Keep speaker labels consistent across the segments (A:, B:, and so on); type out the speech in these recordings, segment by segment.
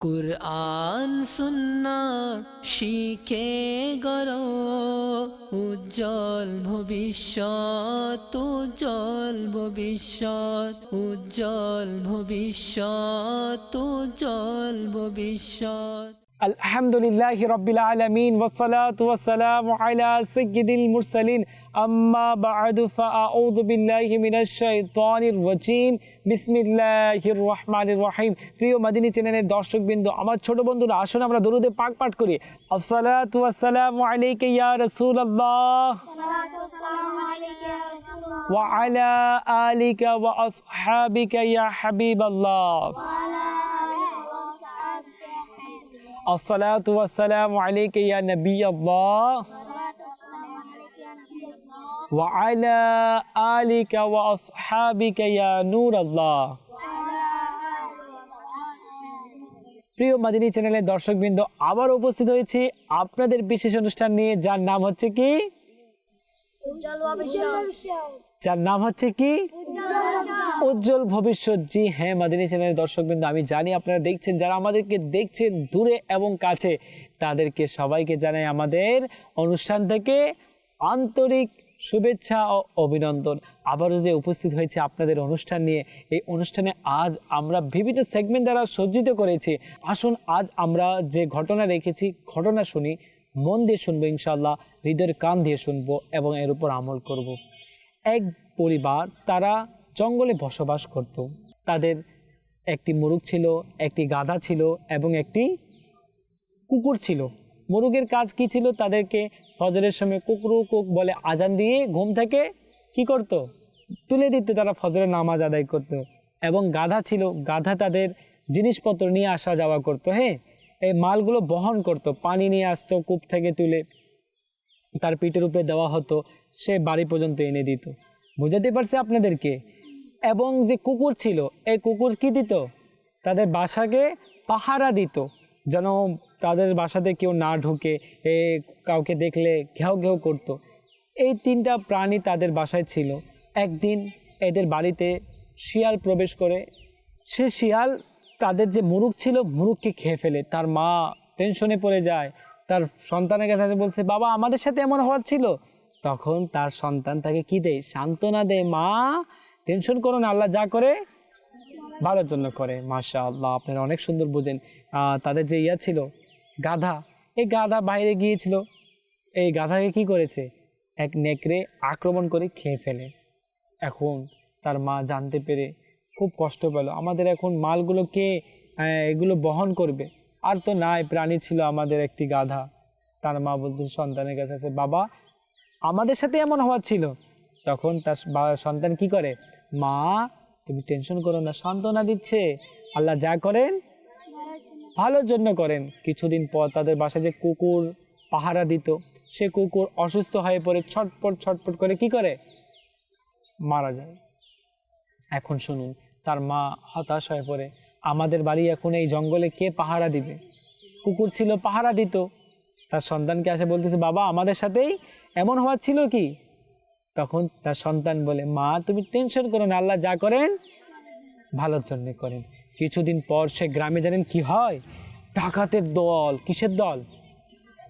A: কুরআন সুন্না শিখে গর উজ্জ্বল ভবিষ্যৎ উজ্জ্বল ভবিষ্যৎ উজ্জ্বল ভবিষ্যৎ উজ্জ্বল ভবিষ্যৎ।
B: আলহামদুলিল্লাহ রবিল আলমিন ওসলাত ওসালাম আলা সৈয়দুল মুরসালিন। আম্মা বাদু ফাউযু বিল্লাহি মিনাশ শাইতানির আমার ছোট বন্ধুরা, আসুন আমরা দরুদে পাক পাঠ করি। আসসালাতু ওয়া ইয়া প্রিয় মাদিনী চ্যানেলের দর্শকবৃন্দ, আবার উপস্থিত হয়েছি আপনাদের বিশেষ অনুষ্ঠান নিয়ে, যার নাম হচ্ছে কি? যার নাম হচ্ছে কি? উজ্জ্বল ভবিষ্যৎ। জি হ্যাঁ মাদিনী চ্যানেলের দর্শকবৃন্দ, আমি জানি আপনারা দেখছেন, যারা আমাদেরকে দেখছেন দূরে এবং কাছে, তাদেরকে সবাইকে জানাই আমাদের অনুষ্ঠান থেকে আন্তরিক শুভেচ্ছা ও অভিনন্দন। আবারও যে উপস্থিত হয়েছে আপনাদের অনুষ্ঠান নিয়ে, এই অনুষ্ঠানে আজ আমরা বিভিন্ন সেগমেন্ট দ্বারা সজ্জিত করেছি। আসুন, আজ আমরা যে ঘটনা রেখেছি, ঘটনা শুনি, মন দিয়ে শুনব ইনশাল্লাহ হৃদয়ের কান দিয়ে শুনব এবং এর উপর আমল করব। এক পরিবার তারা জঙ্গলে বসবাস করত। তাদের একটি মুরুগ ছিল, একটি গাধা ছিল এবং একটি কুকুর ছিল। মুরুগের কাজ কি ছিল? তাদেরকে ফজরের সময় কুকুরু কুক বলে আজান দিয়ে ঘুম থেকে কি করত? তুলে দিত, তারা ফজরের নামাজ আদায় করত। এবং গাধা ছিল, গাধা তাদের জিনিসপত্র নিয়ে আসা যাওয়া করতো হ্যাঁ? এই মালগুলো বহন করত, পানি নিয়ে আসতো, কূপ থেকে তুলে। তার পিঠের উপরে দেওয়া হতো, সে বাড়ি পর্যন্ত এনে দিত। বুঝাতে পারছে আপনাদেরকে? এবং যে কুকুর ছিল, এই কুকুর কি দিত? তাদের বাসাকে পাহারা দিত, যেন তাদের বাসাতে কেউ না ঢুকে, এ কাউকে দেখলে ঘেউ ঘেউ করতো। এই তিনটা প্রাণী তাদের বাসায় ছিল। একদিন এদের বাড়িতে শিয়াল প্রবেশ করে। সে শিয়াল তাদের যে মুরুগ ছিল মুরুগকে খেয়ে ফেলে। তার মা টেনশনে পড়ে যায়। তার সন্তানের কাছে বলছে, বাবা, আমাদের সাথে এমন হওয়ার ছিল। তখন তার সন্তান তাকে কি দেয়? সান্ত্বনা দেয়, মা, টেনশন করো না, আল্লাহ যা করে, ভালোর জন্য করে। মাশা আল্লাহ আপনারা অনেক সুন্দর বোঝেন। তাদের যে ইয়া ছিল, গাধা, এই গাধা বাইরে গিয়েছিল। এই গাধাকে কি করেছে? এক নেকড়ে আক্রমণ করে খেয়ে ফেলে। এখন তার মা জানতে পেরে খুব কষ্ট পেল। আমাদের এখন মালগুলো কে এগুলো বহন করবে? আর তো নাই, প্রাণী ছিল আমাদের একটি গাধা। তার মা বলতে সন্তানের কাছে আছে, বাবা, আমাদের সাথে এমন হওয়ার ছিল। তখন তার সন্তান কি করে? মা, তুমি টেনশন করো না, সান্ত্বনা দিচ্ছে। আল্লাহ যা করেন, ভালোর জন্য করেন। কিছুদিন পর তাদের বাসায় যে কুকুর পাহারা দিত, সে কুকুর অসুস্থ হয়ে পড়ে, ছটপট ছটপট করে কি করে? মারা যায়। এখন শুনুন, তার মা হতাশ হয়ে পড়ে। আমাদের বাড়ি এখন এই জঙ্গলে কে পাহারা দিবে? কুকুর ছিল পাহারা দিত। তার সন্তানকে আসে বলতেছে, বাবা, আমাদের সাথেই এমন হওয়ার ছিল কি? তখন তার সন্তান বলে, মা, তুমি টেনশন করো না, আল্লাহ যা করেন, ভালোর জন্য করেন। কিছুদিন পর সে গ্রামে জানেন কি হয়? ডাকাতের দল, কিসের দল?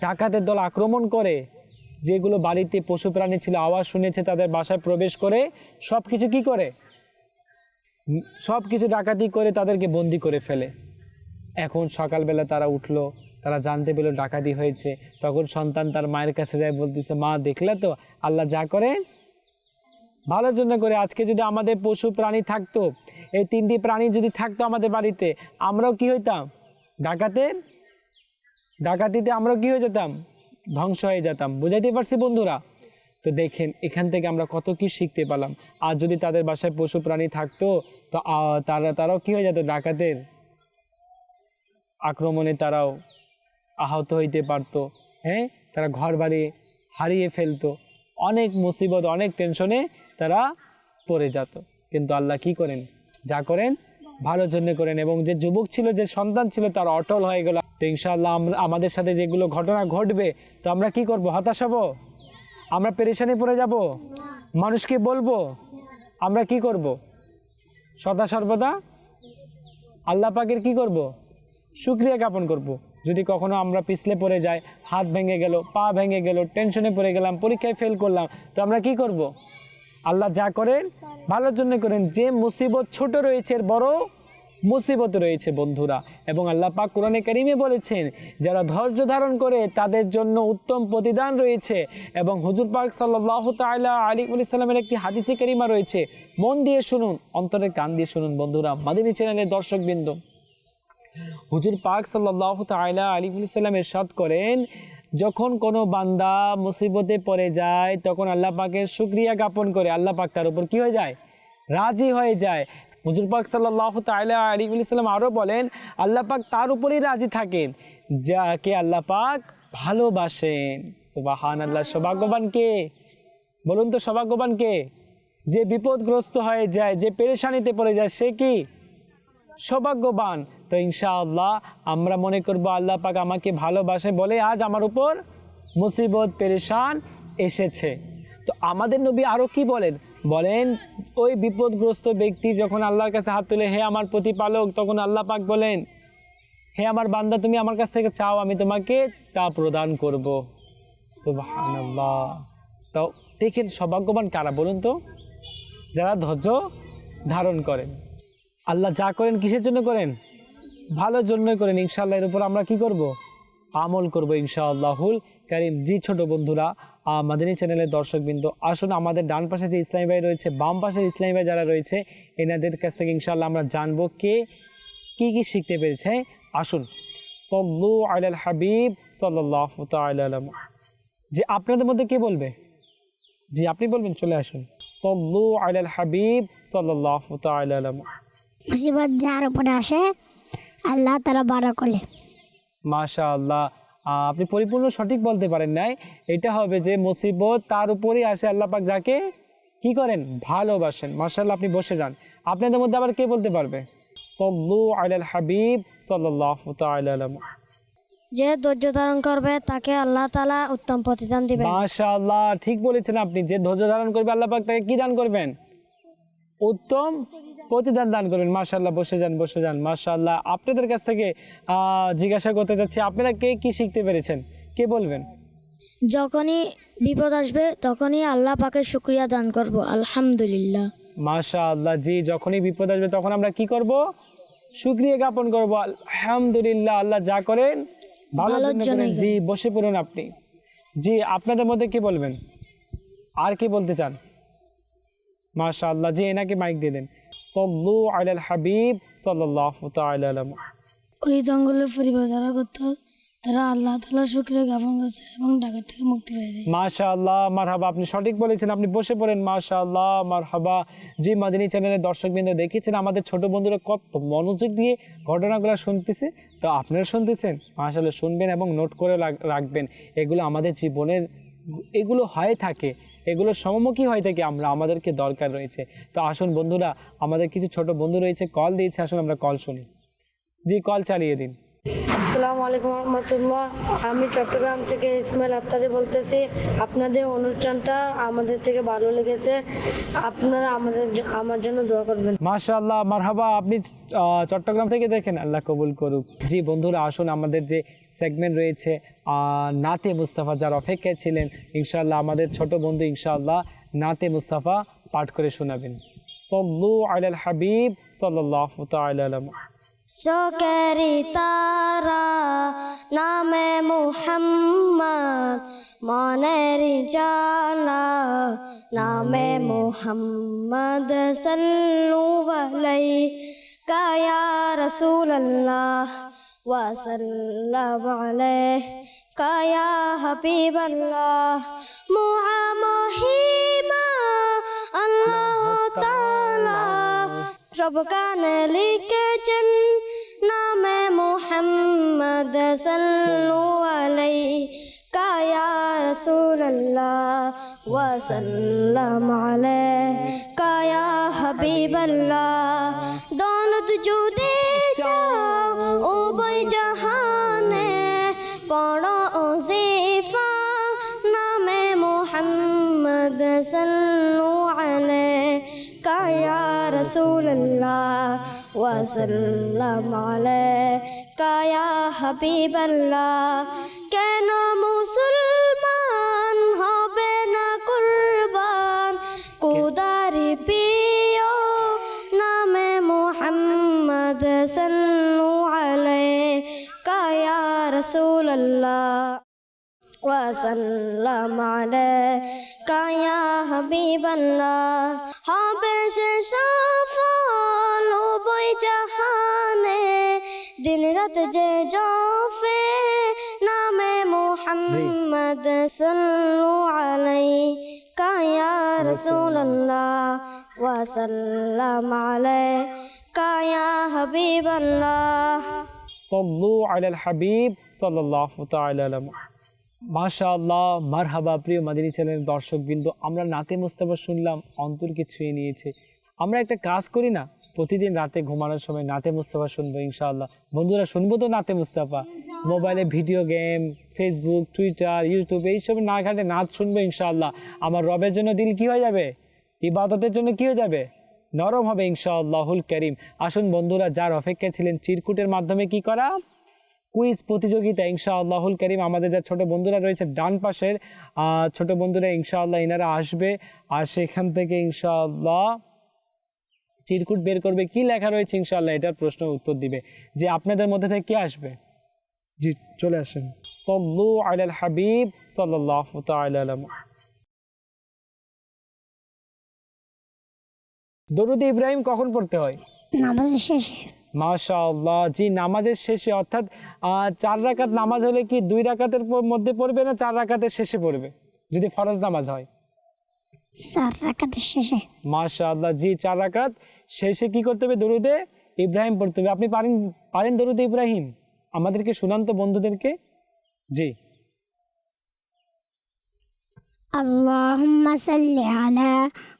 B: ডাকাতের দল আক্রমণ করে, যেগুলো বাড়িতে পশু প্রাণী ছিল, আওয়াজ শুনেছে, তাদের বাসায় প্রবেশ করে সব কিছু কি করে? সব কিছু ডাকাতি করে তাদেরকে বন্দি করে ফেলে। এখন সকালবেলা তারা উঠল, তারা জানতে পেল ডাকাতি হয়েছে। তখন সন্তান তার মায়ের কাছে যায়, বলতেছে, মা, দেখলে তো? আল্লাহ যা করে, ভালোর জন্য করে। আজকে যদি আমাদের পশু প্রাণী থাকতো, এই তিনটি প্রাণী যদি থাকতো আমাদের বাড়িতে, আমরাও কি হইতাম? ডাকাতের? ডাকাতিতে আমরাও কি হয়ে যেতাম? ধ্বংস হয়ে যেতাম। বুঝাইতে পারছি বন্ধুরা? তো দেখেন, এখান থেকে আমরা কত কি শিখতে পেলাম আর যদি তাদের বাসায় পশু প্রাণী থাকতো, তো তারা, তারাও কি হয়ে যেত? ডাকাতের আক্রমণে তারাও আহত হইতে পারতো। হ্যাঁ? তারা ঘর বাড়ি হারিয়ে ফেলতো। অনেক মুসিবত, অনেক টেনশনে তারা পড়ে যেত। কিন্তু আল্লাহ কি করেন? যা করেন, ভালোর জন্য করেন। এবং যে যুবক ছিল, যে সন্তান ছিল, তার অটল হয়ে গেল। তো ইনশাআল্লাহ আমাদের সাথে যেগুলো ঘটনা ঘটবে, তো আমরা কি করব? হতাশ হব? আমরা পেরেশানি পড়ে যাব মানুষকে বলব, আমরা কি করব সদা সর্বদা আল্লাহ পাকের কি করব সুক্রিয়া জ্ঞাপন করব। যদি কখনো আমরা পিছলে পড়ে যাই, হাত ভেঙে গেল, পা ভেঙে গেল টেনশনে পড়ে গেলাম, পরীক্ষায় ফেল করলাম, তো আমরা কি করব। আল্লাহ যা করেন, ভালোর জন্য করেন যে মুসিবত ছোট রয়েছে বড় মুসিবত রয়েছে, বন্ধুরা। এবং আল্লাহ পাক কোরআনে কারিমে বলেছেন, যারা ধৈর্য ধারণ করে, তাদের জন্য উত্তম প্রতিদান রয়েছে। এবং হুজুর পাক সাল্লাহ তাল্লাহ আলী সাল্লামের একটি হাদিসে কারিমা রয়েছে। মন দিয়ে শুনুন অন্তরের কান দিয়ে শুনুন, বন্ধুরা, মাদিনী চ্যানেলের দর্শকবৃন্দ। হুজুর পাক সাল্লাহ তাইলা আলী সাল্লাম এরশাদ করেন, যখন কোনো বান্দা মুসিবতে পড়ে যায়, তখন আল্লাহ পাকের শুক্রিয়া জ্ঞাপন করে, আল্লাহ পাক তার উপর কি হয়ে যায়? রাজি হয়ে যায়। হুজুর পাক সাল্লাহ তাইলা আলী সাল্লাম আরও বলেন, আল্লাহ পাক তার উপরেই রাজি থাকেন। যাকে আল্লাহ পাক ভালোবাসেন। সুবাহান আল্লাহ সৌভাগ্যবান কে? বলুন তো সৌভাগ্যবান কে? যে বিপদগ্রস্ত হয়ে যায়, যে পেরেশানিতে পড়ে যায়, সে কি? সৌভাগ্যবান। তো ইনশাআল্লাহ আমরা মনে করব আল্লাহ পাক আমাকে ভালোবাসে বলে আজ আমার উপর মুসিবত, পেরেশান এসেছে। তো আমাদের নবী আরও কি বলেন? বলেন, ওই বিপদগ্রস্ত ব্যক্তি যখন আল্লাহর কাছে হাত তুলে, হে আমার প্রতিপালক, তখন আল্লাহ পাক বলেন, হে আমার বান্দা, তুমি আমার কাছ থেকে চাও, আমি তোমাকে তা প্রদান করব। সুবহানাল্লাহ। তো দেখেন, সৌভাগ্যবান কারা বলুন তো? যারা ধৈর্য ধারণ করেন। আল্লাহ যা করেন কিসের জন্য করেন? ভালোর জন্যই করেন। ইনশাআল্লাহ এর উপর আমরা কি করব? আমল করব ইনশাআল্লাহুল কারিম জি ছোট বন্ধুরা মাদানী চ্যানেলের দর্শকবৃন্দ আসুন আমাদের ডান পাশে যে ইসলামী ভাই রয়েছে বাম পাশের ইসলামী ভাই যারা রয়েছে এনাদের কাছ থেকে ইনশাআল্লাহ আমরা জানব কে কি কি শিখতে পেরেছে? আসুন। সল্লু আলাল হাবিব সাল্লাহ যে আপনাদের মধ্যে কে বলবে? জি আপনি বলবেন চলে আসুন। সল্লু আলাল হাবিব সাল্লাহ তাল্লাম
C: মুসিবত যার উপরে আসে আল্লাহ তারা বাড়া করে
B: মাশা আল্লাহ আপনি পরিপূর্ণ সঠিক বলতে পারেন নাই। এটা হবে যে মুসিবত তার উপরেই আসে আল্লাহ পাক যাকে কি করেন? ভালোবাসেন। মাশাল্লাহ আপনি বসে যান। আপনাদের মধ্যে আবার কে বলতে পারবে? সল্লু আলাল হাবিব সাল্লাহ
C: যে ধৈর্য ধারণ করবে তাকে আল্লাহ তালা উত্তম প্রতিদান দিবে
B: মাশাআল্লাহ ঠিক বলেছেন আপনি। যে ধৈর্য ধারণ করবে আল্লাহ পাক তাকে কি দান করবেন? উত্তম প্রতিদান দান করবেন। মাশাআল্লাহ বসে যান বসে যান। মাশাআল্লাহ আপনাদের কাছ থেকে জিজ্ঞাসা করতে চাচ্ছি আপনারা কে কি শিখতে পেরেছেন? কে বলবেন?
C: যখনই বিপদ আসবে তখনই আল্লাহ পাকে শুক্রিয়া দান করব আলহামদুলিল্লাহ।
B: মাশাআল্লাহ জি যখনই বিপদ আসবে তখন আমরা কি করব? শুক্রিয়া জ্ঞাপন করব আলহামদুলিল্লাহ আল্লাহ যা করেন ভালোর জন্য জি বসে পড়ুন আপনি। জি আপনাদের মধ্যে কি বলবেন? আর কি বলতে চান? মাশাআল্লাহ জি এনাকে মাইক দিয়ে দেন। সল্লু আলাল হাবিব আলা মুহাম্মদ।
D: ওই জঙ্গলের পরিবার যারা করতো তারা আল্লাহ তালা শুক্রিয়া জ্ঞাপন করছে এবং ডাকাত থেকে মুক্তি পেয়েছে।
B: মাশাআল্লাহ মারহাবা আপনি সঠিক বলেছেন আপনি বসে পড়েন মাশাআল্লাহ মারহাবা। জি মাদিনী চ্যানেলের দর্শকবৃন্দ দেখেছেন আমাদের ছোট বন্ধুরা কত মনোযোগ দিয়ে ঘটনাগুলো শুনতেছে তো আপনারা শুনতেছেন মাশাআল্লাহ শুনবেন এবং নোট করে রাখ- রাখবেন। এগুলো আমাদের জীবনের এগুলো হয়ে থাকে এগুলো সমমুখী হয়ে থাকে আমরা, আমাদেরকে দরকার রয়েছে। তো আসুন বন্ধুরা, আমাদের কিছু ছোট বন্ধু রয়েছে কল দিয়েছে, আসুন আমরা কল শুনি। জি কল চালিয়ে দিন।
E: আমি চট্টগ্রাম থেকে ইসমাইল আত্তারি বলতেছি। আপনাদের অনুষ্ঠানটা আমাদের থেকে ভালো লেগেছে। আপনারা আমাদের আমার জন্য দোয়া করবেন।
B: মাশাআল্লাহ, মারহাবা, আপনি চট্টগ্রাম থেকে দেখেন, আল্লাহ কবুল করুক। জি, বন্ধুরা, আসুন আমাদের যে সেগমেন্ট রয়েছে নাতে মুস্তাফা যার অপেক্ষায় ছিলেন, ইনশাআল্লাহ আমাদের ছোট বন্ধু, ইনশাআল্লাহ নাতে মুস্তাফা পাঠ করে শোনাবেন। সল্লু আলাল হাবিব সাল্লাল্লাহু তাআলা আলা মুহাম্মদ।
C: চকেরি তারা নামে মুহাম্মদ মনেরি জালা নামে মুহাম্মদ সাল্লু আলাই কায়া রসুল্লাহ وسلم عليه কায়া হাবিবাল্লাহ মুহামহিমা আল্লাহ তাআলা সব কানে লিখেছেন, নামে মুহাম্মদ সাল্লু আলাই কায়া রসুল্লাহ ওয়াসাল্লাম আলাই কায়া হাবিবাল্লাহ। দৌলত ও বই জাহানে পড়ো জিফা নামে মুহাম্মদ সাল্লু কায়া রসুল্লাহ ওয়াসাল্লাম আলাই কায়া হাবিবাল্লাহ কেন মুসলমান হবে না কুরবান কুদারি প্রিয় নামে মোহাম্মদ সাল্লু আলাইহি কায়া রাসূলুল্লাহ وسلم عليك يا حبيب الله হবে সে সফল উভয় জাহানে দিন রাত যে জফে নামে মোহাম্মদ সাল্লু আলাইকা ইয়া রাসূলুল্লাহ ওয়া সাল্লাম আলাইকা ইয়া হাবিবাল্লাহ
B: সল্লু আলাল হাবিব সাল্লাল্লাহু তাআলা আলা মাশাআল্লাহ, মারহাবা, প্রিয় মাদিনী চ্যানেলের দর্শকবৃন্দ, আমরা নাতে মুস্তাফা শুনলাম, অন্তরকে ছুঁয়ে নিয়েছে। আমরা একটা কাজ করি না, প্রতিদিন রাতে ঘুমানোর সময় নাতে মুস্তাফা শুনব ইনশাআল্লাহ। বন্ধুরা, শুনব তো নাতে মুস্তাফা? মোবাইলে video game Facebook Twitter YouTube এইসব না ঘাটে নাচ শুনব ইনশাআল্লাহ। আমার রবের জন্য দিল কি হয়ে যাবে? ইবাদতের জন্য কি হয়ে যাবে? নরম হবে ইনশাআল্লাহুল করিম। আসুন বন্ধুরা, যার অপেক্ষায় ছিলেন চিরকুটের মাধ্যমে কি করা? কুইজ প্রতিযোগিতা, ইনশাআল্লাহুল করিম। আমাদের যা ছোট বন্ধুরা রয়েছে ডান পাশের ছোট বন্ধুরা ইনশাআল্লাহ ইনারা আসবে। আর সেখান থেকে ইনশাআল্লাহ চিরকুট বের করবে। কি লেখা রয়েছে ইনশাআল্লাহ? এটার প্রশ্নের উত্তর দিবে। যে আপনাদের মধ্যে থেকে কে আসবে? জি, চলে আসেন। সল্লু আলাল হাবিব সাল্লাল্লাহু তাআলা আলা দরুদ ইব্রাহিম কখন পড়তে হয়?
C: শেষে।
B: মাশাল্লাহ জি নামাজের শেষে অর্থাৎ চার রাকাত নামাজ হলে কি দুই রাকাতের মধ্যে পড়বে না চার রাকাতের শেষে পড়বে? যদি ফরজ নামাজ হয়।
C: চার রাকাতের শেষে।
B: মাশাল্লাহ জি চার রাকাত শেষে কি করতে হবে? দরুদে ইব্রাহিম পড়তে হবে। আপনি পারেন পারেন দরুদে ইব্রাহিম? আমাদেরকে শুনান বন্ধুদেরকে? জি।
C: আল্লাহ সাল্লি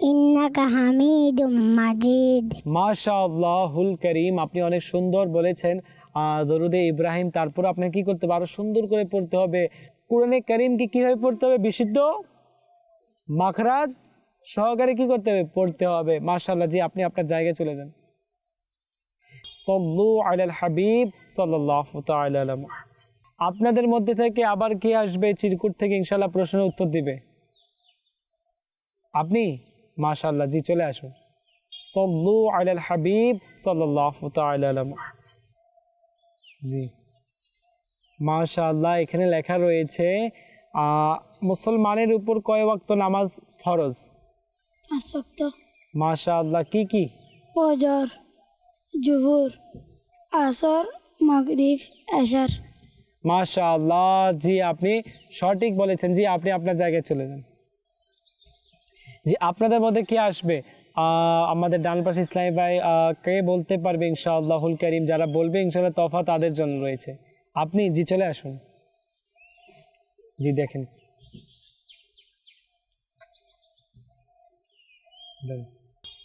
C: ইন্নাকা হামিদুম মাজিদ।
B: মাশাআল্লাহুল করিম, আপনি অনেক সুন্দর বলেছেন। দরুদে ইব্রাহিম, তারপর আপনাকে কি করতে হবে? আরও সুন্দর করে পড়তে হবে। কোরআনে করিমকে কীভাবে পড়তে হবে? বিশুদ্ধ মাখরাজ সহকারে কি করতে হবে? পড়তে হবে। মাশাল্লাহ জি, আপনি আপনার জায়গায় চলে যান। সল্লু আলাল হাবিব, সাল্লাল্লাহু তাআলা আপনাদের মধ্যে থেকে আবার কে আসবে? চিরকুট থেকে ইনশাআল্লাহ প্রশ্নের উত্তর দিবে। আপনি? মাশাআল্লাহ জি চলে আসুন। সল্লু আলাল হাবিব মুহাম্মদ। জি। মাশাআল্লাহ এখানে লেখা রয়েছে মুসলমানের উপর কয় ওয়াক্ত নামাজ ফরজ?
D: পাঁচ ওয়াক্ত।
B: মাশাআল্লাহ কি কি?
D: ফজর জুহুর আসর মাগরিব এশার।
B: মাশাআল্লাহ জি আপনি সঠিক বলেছেন জি আপনি আপনার জায়গায় চলে যান। জি আপনাদের মধ্যে কে আসবে? আহ, আমাদের ডান পাশে ইসলামী ভাই কে বলতে পারবে ইনশাআল্লাহুল করিম? যারা বলবে ইনশাআল্লাহ তফা তাদের জন্য রয়েছে। আপনি জি চলে আসুন। জি দেখেন।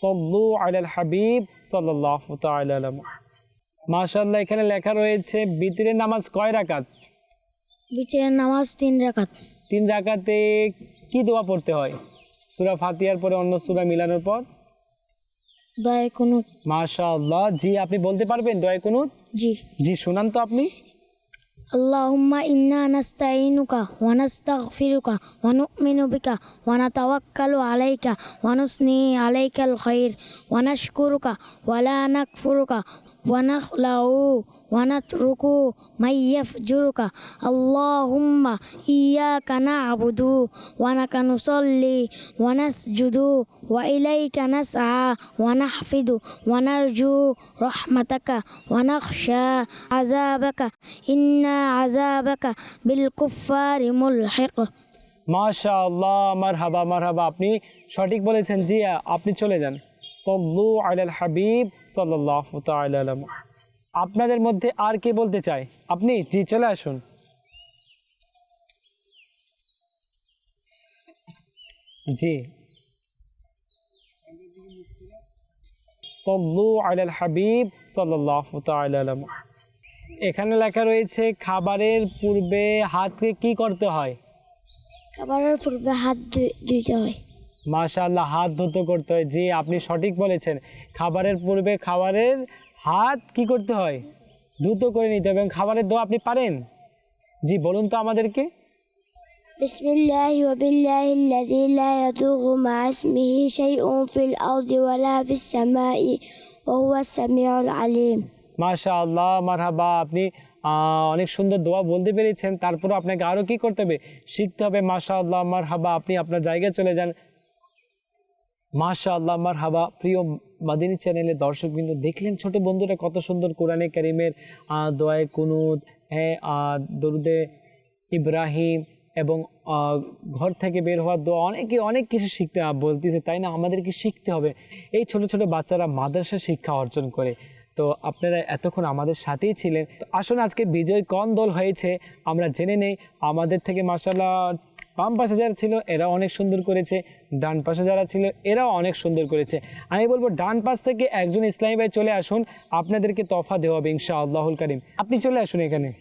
B: সল্লু আলাল হাবিব আলা মুহাম্মদ। এখানে লেখা রয়েছে বিতরের নামাজ কয় রাকাত?
C: বিচের নামাজ তিন রাকাত।
B: তিন রাকাতে কি দোয়া পড়তে হয়? সুরা ফাতিয়ার পরে অন্য সুরা মিলানোর পর? মাশাআল্লাহ। জি আপনি বলতে পারবেন কুনুত?
C: জি।
B: জি শুনান তো আপনি।
C: আল্লাহুম্মা ইন্না ওয়া নাস্তাগফিরুকা ওয়া নু'মিনু বিকা ওয়া নাতাওয়াক্কালু আলাইকা ওয়া নুসনি আলাইকাল খাইর ওয়া নাশকুরুকা ওয়া লা নাকফুরুকা ওয়া নাখলাউ ونترك من يفجرك اللهم إياك نعبد ونك نصلي ونسجد وإليك نسعى ونحفد ونرجو رحمتك ونخشى عذابك إن عذابك بالكفار ملحق
B: মাশাআল্লাহ মারহাবা মারহাবা আপনি সঠিক বলেছেন জি আপনি চলে যান সল্লু আলাল হাবিব সাল্লাল্লাহু তাআলা আলা মুহাম্মদ। আপনাদের মধ্যে আর কে বলতে চায়? আপনি জি চলে আসুন। জি। সল্লু আলাল হাবিব তাআলা এখানে লেখা রয়েছে খাবারের পূর্বে হাতকে কি করতে হয়?
C: খাবারের পূর্বে হাত ধুই- ধুইতে হয়।
B: মাশাআল্লাহ হাত ধুতো করতে হয়। জি আপনি সঠিক বলেছেন। খাবারের পূর্বে খাবারের হাত কি করতে হয় ধুতো করে নিতে হবে এবং খাবারের দোয়া আপনি পারেন জি বলুন তো আমাদেরকে
C: بسم الله وبالله الذي لا يضر مع اسمه شيء في الأرض ولا في السماء وهو السميع العليم
B: মাশা আল্লাহ মারহাবা আপনি আহ, অনেক সুন্দর দোয়া বলতে পেরেছেন তারপরে আপনাকে আরও কি করতে হবে শিখতে হবে মাশা আল্লাহ মারহাবা আপনি আপনার জায়গায় চলে যান মাশা আল্লাহ মারহাবা প্রিয় মাদিনী চ্যানেলের দর্শক বিন্দু দেখলেন ছোট বন্ধুরা কত সুন্দর কোরআনে কারিমের দোয়ায় কুনুত হ্যাঁ দরুদে ইব্রাহিম এবং ঘর থেকে বের হওয়ার দোয়া, অনেকে অনেক কিছু শিখতে বলতেছে, তাই না? আমাদেরকে শিখতে হবে। এই ছোট ছোট বাচ্চারা মাদ্রাসা শিক্ষা অর্জন করে। তো আপনারা এতক্ষণ আমাদের সাথেই ছিলেন। তো আসুন আজকে বিজয় কোন দল হয়েছে, আমরা জেনে নেই। আমাদের থেকে মাসাল্লাহ বাম পাশে যারা ছিল এরা অনেক সুন্দর করেছে। ডান পাশে যারা ছিল, এরাও অনেক সুন্দর করেছে। আমি বলব, ডান পাশ থেকে একজন ইসলামী ভাই চলে আসুন, আপনাদেরকে তফা দেওয়া হবে ইনশা আল্লাহুল করিম। আপনি চলে আসুন এখানে।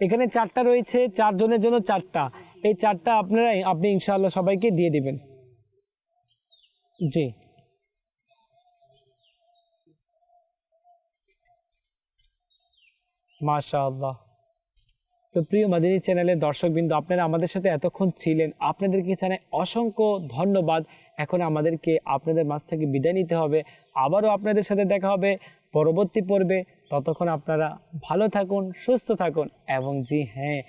B: এখানে চারটা রয়েছে, চারজনের জন্য চারটা। এই চারটা আপনারা, আপনি ইনশাআল্লাহ সবাইকে দিয়ে দিবেন। জি। মাশাআল্লাহ। তো প্রিয় মাদিনী চ্যানেলের দর্শকবৃন্দ, আপনারা আমাদের সাথে এতক্ষণ ছিলেন। আপনাদেরকে জানাই অসংখ্য ধন্যবাদ। এখন আমাদেরকে আপনাদের মাঝ থেকে বিদায় নিতে হবে। আবারও আপনাদের সাথে দেখা হবে পরবর্তী পর্বে। ততক্ষণ আপনারা ভালো থাকুন, সুস্থ থাকুন এবং জি হ্যাঁ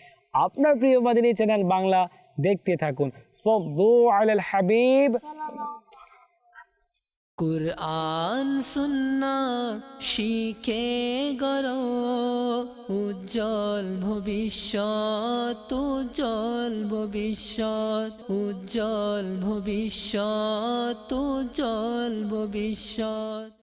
B: আপনার প্রিয় মাদিনী চ্যানেল বাংলা দেখতে থাকুন। সদ্দু আলাল হাবিব।
A: কুরআন সুন্না শিখে গর উজ্জ্বল ভবিষ্যৎ উজ্জ্বল ভবিষ্যৎ উজ্জ্বল ভবিষ্যৎ উজ্জ্বল ভবিষ্যৎ।